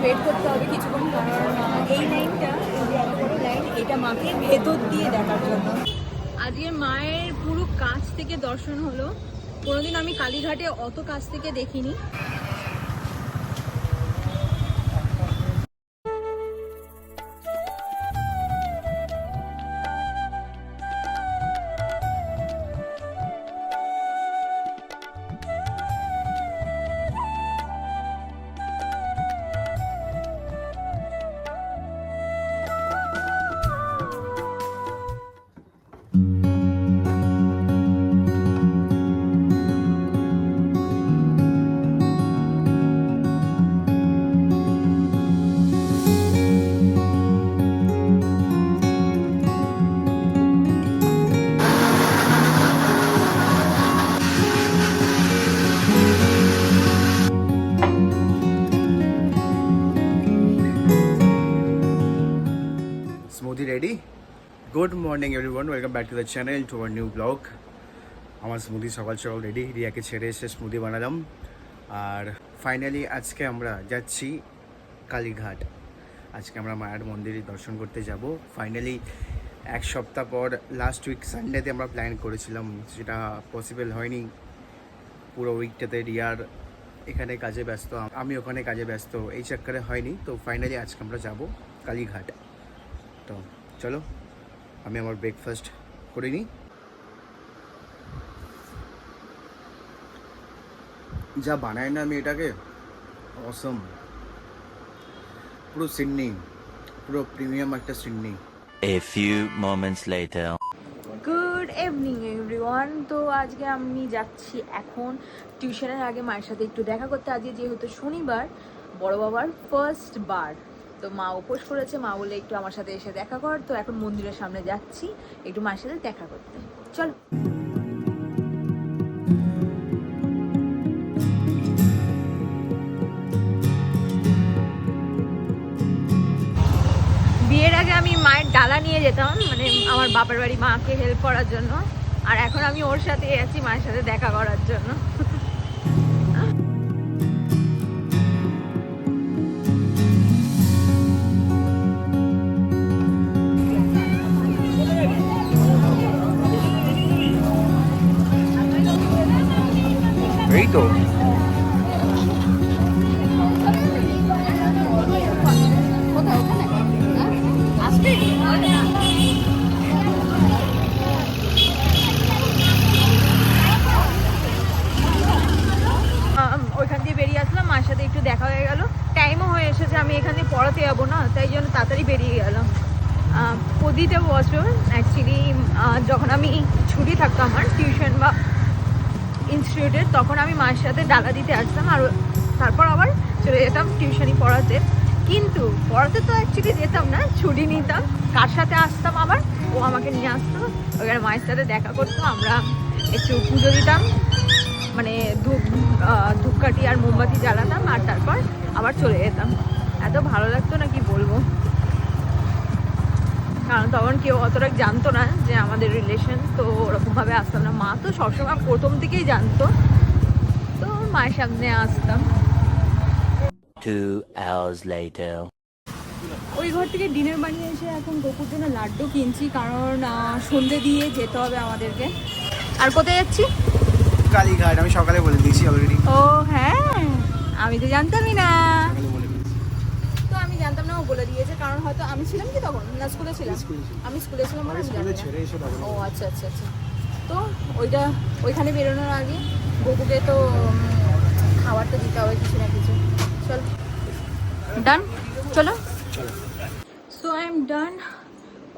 Wait করতে হবে কিছুক্ষণ, কারণ এই লাইনটা এত বড় লাইন এটা মাকে ভেতর দিয়ে দেখার জন্য। আজকে মায়ের পুরো কাছ থেকে দর্শন হলো। কোনোদিন আমি কালীঘাটে অত কাছ থেকে দেখিনি। Smoothie ready good morning everyone welcome back to the channel to our new blog আমার স্মুদি সকাল সকাল রেডি রিয়াকে ছেড়ে এসে স্মুদি বানালাম। আর ফাইনালি আজকে আমরা যাচ্ছি কালীঘাট। আজকে আমরা মায়ের মন্দিরে দর্শন করতে যাব। ফাইনালি এক সপ্তাহ পর লাস্ট উইক সানডেতে আমরা প্ল্যান করেছিলাম। সেটা পসিবল হয়নি। পুরো উইকটাতে রিয়ার এখানে কাজে ব্যস্ত, আমি ওখানে কাজে ব্যস্ত, এই চক্করে হয়নি। তো ফাইনালি আজকে আমরা যাব কালীঘাট। তো চলো আমি আমার ব্রেকফাস্ট করে নিই। যা বানাই না আমি এটাকে অসম পুরো সিডনি পুরো প্রিমিয়াম একটা Sydney A few moments later. Good evening everyone তো আজকে আমি যাচ্ছি এখন টিউশনের আগে মায়ের সাথে একটু দেখা করতে। আজকে যেহেতু শনিবার বড় বাবার ফার্স্ট বার তো মা উপোস করেছে, মা বলে একটু আমার সাথে এসে দেখা কর। তো এখন মন্দিরের সামনে যাচ্ছি, একটু মায়ের সাথে দেখা করতে। চলো। বিয়ের আগে আমি মায়ের ডালা নিয়ে যেতাম মানে আমার বাপের বাড়ি মাকে হেল্প করার জন্য। আর এখন আমি ওর সাথে আছি, মায়ের সাথে দেখা করার জন্য। এই তো। ওইখান দিয়ে বেরিয়ে আসলাম, মার সাথে একটু দেখা হয়ে গেল। টাইমও হয়ে এসেছে, আমি এখানে পড়াতে যাব না, তাই জন্য তাড়াতাড়ি বেরিয়ে গেলাম। প্রতিটা বছর অ্যাকচুয়ালি যখন আমি ছুটি থাকতাম আমার টিউশন বা ইনস্টিটিউটে তখন আমি মায়ের সাথে ডালা দিতে আসতাম আর তারপর আবার চলে যেতাম টিউশনি পড়াতে। কিন্তু পড়াতে তো অ্যাকচুয়ালি যেতাম না, ছুটি নিতাম। কার সাথে আসতাম আবার? ও আমাকে নিয়ে আসতো। ওখানে মায়ের সাথে দেখা করতো, আমরা একটু পুজো দিতাম। মানে ধূপ ধূপকাঠি আর মোমবাতি জ্বালাতাম আর তারপর আবার চলে যেতাম। এত ভালো লাগতো না কি বলব? কারণ তখন কেউ অতটা জানতো না যে আমাদের রিলেশন তো ওরকমভাবে আসতাম না। মা তো সবসময় প্রথম থেকেই জানতো। তো মায়ের সামনে আসতাম। Two hours later. ওই ঘর থেকে ডিনার বানিয়ে এসে এখন গোপুর জন্য লাড্ডু কিনছি কারণ সন্ধে দিয়ে যেতে হবে আমাদেরকে। আর কোথায় যাচ্ছি? কালীঘাট আমি সকালে বলে দিয়েছি অলরেডি ও হ্যাঁ। আমি তো জানতামই না সকালে বলে দিয়েছি তো আমি জানতাম না ও বলে দিয়েছে। কারণ হয়তো আমি ছিলাম কি তখন? না স্কুলে ছিলাম। স্কুলে আমি স্কুলে ছিলাম বলে আমি জানি ছেড়ে এসে তখন ও আচ্ছা আচ্ছা আচ্ছা। তো ওইটা ওইখানে বেরোনোর আগে বকুকে তো খাবার তো দিতে হবে কিছু না কিছু। চল। ডান চলো। সো আই এম ডান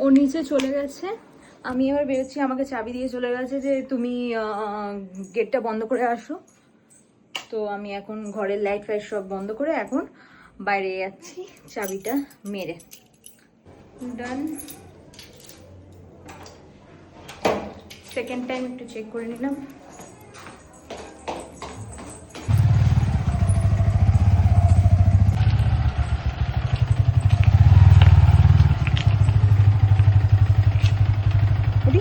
ও নিচে চলে গেছে। আমি এবার বেরোচ্ছি আমাকে চাবি দিয়ে চলে গেছে যে তুমি গেটটা বন্ধ করে আসো। তো আমি এখন ঘরের লাইট ফাইট সব বন্ধ করে এখন বাইরে যাচ্ছি চাবিটা মেরে। ডান সেকেন্ড টাইম একটু চেক করে নিলাম ওরে।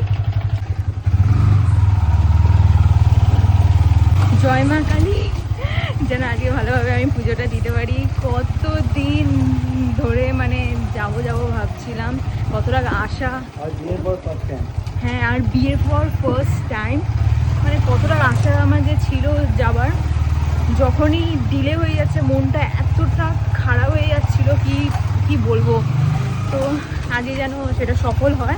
জয় মা কালী যেন আজকে ভালোভাবে আমি পুজোটা দিতে পারি কত কত দিন ধরে মানে যাব যাব ভাবছিলাম কতটা আশা আর বিয়ের পর ফার্স্ট টাইম হ্যাঁ আর বিয়ের পর ফার্স্ট টাইম মানে কতটা রাস্তা আমার যে ছিল যাবার, যখনই ডিলে হয়ে যাচ্ছে, মনটা এতটা খারাপ হয়ে যাচ্ছিল কি কি বলব? তো আগে যেন সেটা সফল হয়।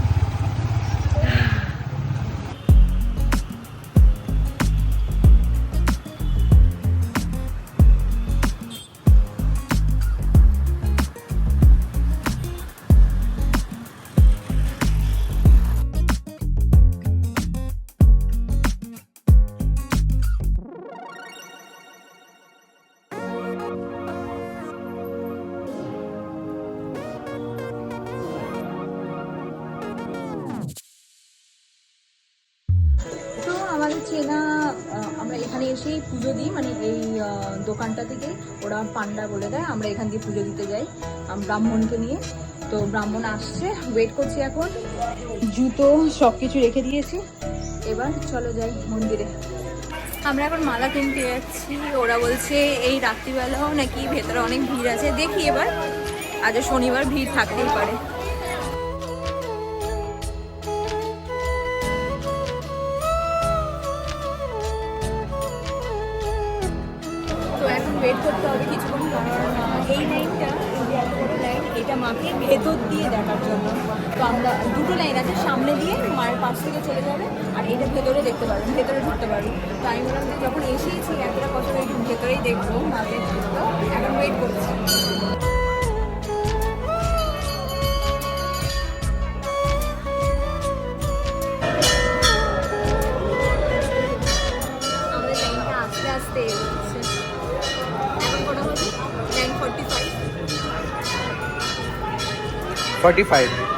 মানে এই দোকানটা থেকে ওরা পান্ডা বলে দেয়, আমরা এখান দিয়ে পুজো দিতে যাই ব্রাহ্মণকে নিয়ে। তো ব্রাহ্মণ আসছে ওয়েট করছি এখন। জুতো সব কিছু রেখে দিয়েছি। এবার চলো যাই মন্দিরে। আমরা এখন মালা কিনতে যাচ্ছি। ওরা বলছে, এই রাত্রিবেলাও নাকি ভেতরে অনেক ভিড় আছে। দেখি এবার। আজ শনিবার ভিড় থাকতেই পারে। ওয়েট করতে হবে কিছুক্ষণ, কারণ এই লাইনটা এটা মাকে ভেতর দিয়ে দেখার জন্য। তো আমরা দুটো লাইন আছে, সামনে দিয়ে মায়ের পাশ থেকে চলে যাবে, আর এটা ভেতরে দেখতে পারবেন ভেতরে ঢুকতে পারবেন তো আমি বললাম যে যখন এসেছি একটা কষ্ট একটু ভেতরেই দেখব মাকে এখন ওয়েট করছি। 45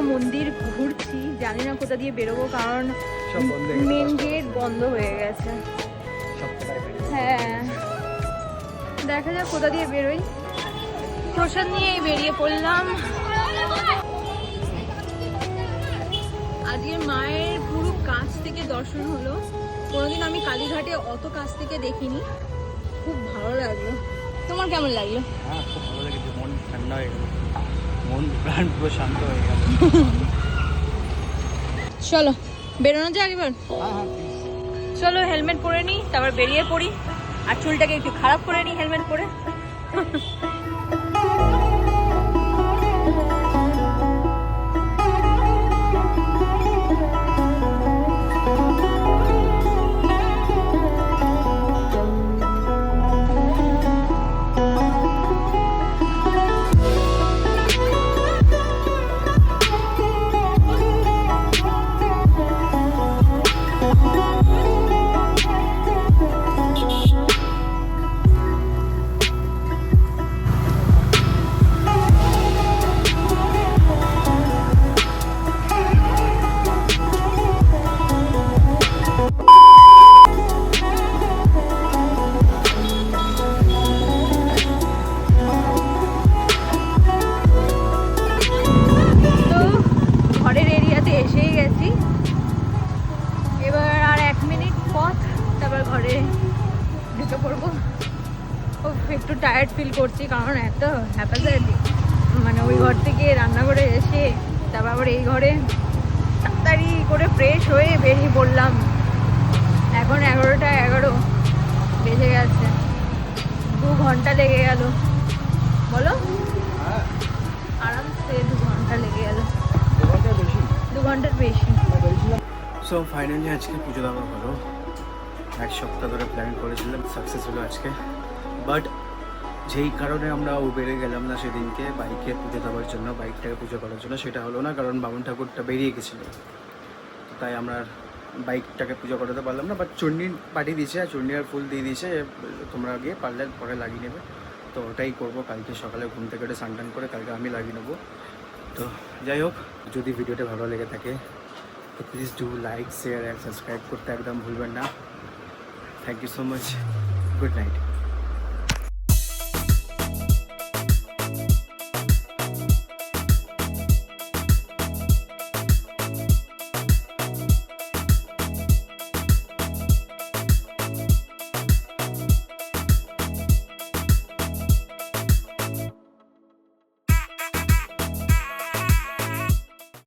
মন্দির ঘুরছি জানি না কোথা দিয়ে বেরোবো কারণ। মেন গেট বন্ধ হয়ে গেছে। হ্যাঁ। দেখা যাক কোথা দিয়ে বেরোই। প্রসাদ নিয়ে বেরিয়ে পড়লাম। আজকে মায়ের পুরো কাছ থেকে দর্শন হলো। কোনোদিন আমি কালীঘাটে অত কাছ থেকে দেখিনি। খুব ভালো লাগল। তোমার কেমন লাগল? হ্যাঁ খুব ভালো লেগেছে। মন ঠান্ডা হয়ে গেল। মন প্রাণ পুরো শান্ত হয়ে গেল। চলো বেরোনো যাক এবার। হ্যাঁ হ্যাঁ চলো হেলমেট পরে নিই তারপর বেরিয়ে পড়ি। আর চুলটাকে একটু খারাপ করে নিই হেলমেট পরে। একটু টায়ার্ড ফিল করছি, কারণ এত হ্যাপাসাইটি মানে ওই ঘর থেকে রান্না করে এসে, তারপর আবার এই ঘরে তাড়াতাড়ি করে ফ্রেশ হয়ে বেরিয়ে পড়লাম। এখন এগারোটা এগারো, বেজে গেছে। দু ঘণ্টা লেগে গেল। বলো? আরামসে দু ঘণ্টা লেগে গেল। দু ঘণ্টার বেশি। সো ফাইনালি আজকে পুজো দেওয়া হলো। এক সপ্তাহ ধরে প্ল্যান করেছিলাম সাকসেস হলো আজকে। বাট যেই কারণে আমরা উবেরে গেলাম না সেদিনকে বাইকে পুজো দেওয়ার জন্য, বাইকটাকে পুজো করার জন্য, সেটা হলো না, কারণ বামন ঠাকুরটা বেরিয়ে গেছিল। তাই আমরা বাইকটাকে পুজো করাতে পারলাম না বাট চণ্ডীর পাঠিয়ে দিয়েছে, আর চণ্ডী আর ফুল দিয়ে দিয়েছে, তোমরা গিয়ে পারলে পরে লাগিয়ে নেবে। তো ওটাই করব, কালকে সকালে ঘুম থেকে উঠে স্নান করে কালকে আমি লাগিয়ে নেব। তো যাই হোক, যদি ভিডিওটা ভালো লেগে থাকে, তো please do like share and subscribe করতে একদম ভুলবেন না। Thank you so much good night